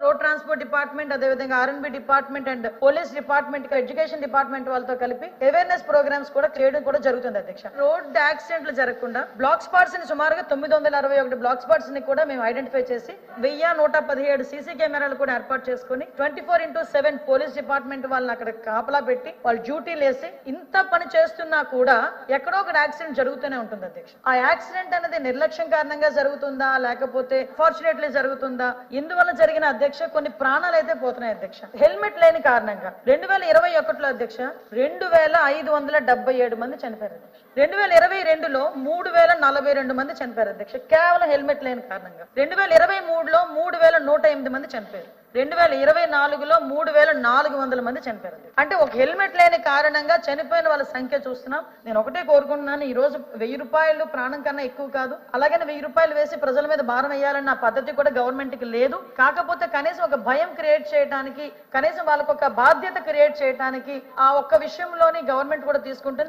no road transport department అదేవిధంగా RNB department and police department education department వాళ్ళతో కలిపి awareness programmes కూడా చేయడం కూడా జరుగుతుంది అధ్యక్ష. రోడ్ యాక్సిడెంట్లు జరగకుండా బ్లాక్ స్పాట్స్ని సుమారుగా తొమ్మిది వందల అరవై ఒకటి బ్లాక్ స్పాట్స్ని కూడా మేము ఐడెంటిఫై చేసి వెయ్యి నూట పదిహేడు సీసీ కెమెరాలు కూడా ఏర్పాటు చేసుకుని twenty four into seven police department వాళ్ళని అక్కడ కాపలా పెట్టి వాళ్ళు డ్యూటీలు వేసి ఇంత పని చేస్తున్నా కూడా ఎక్కడో ఒక యాక్సిడెంట్ జరుగుతూనే ఉంటుంది అధ్యక్ష. ఆ యాక్సిడెంట్ అనేది నిర్లక్ష్యం కారణంగా జరుగుతుందా? లేకపోతే ఫార్చునేట్లీ జరుగుతుందా? ఇందువల్ల జరిగిన అధ్యక్ష కొన్ని ప్రాణాలు అయితే పోతున్నాయి అధ్యక్ష. హెల్మెట్ లేని కారణంగా రెండు వేల ఇరవై ఒకటిలో అధ్యక్ష రెండు వేల ఐదు వందల డెబ్బై ఏడు మంది చనిపోయారు అధ్యక్ష. రెండు వేల ఇరవై రెండులో మూడు వేల నలభై రెండు మంది చనిపోయారు అధ్యక్ష. కేవలం హెల్మెట్ లేని కారణంగా. రెండు వేల ఇరవై మూడులో మూడు నూట ఎనిమిది మంది చనిపోయారు. రెండు వేల ఇరవై నాలుగులో మూడు వేల నాలుగు వందల మంది చనిపోయారు అంటే ఒక హెల్మెట్ లేని కారణంగా చనిపోయిన వాళ్ళ సంఖ్య చూస్తున్నాం. నేను ఒకటే కోరుకుంటున్నాను ఈ రోజు వెయ్యి రూపాయలు ప్రాణం కన్నా ఎక్కువ కాదు. అలాగే వెయ్యి రూపాయలు వేసి ప్రజల మీద భారం వేయాలన్న పద్ధతి కూడా గవర్నమెంట్కి లేదు. కాకపోతే కనీసం ఒక భయం క్రియేట్ చేయడానికి కనీసం వాళ్ళకు ఒక బాధ్యత క్రియేట్ చేయడానికి ఆ ఒక్క విషయంలోని గవర్నమెంట్ కూడా తీసుకుంటుంది.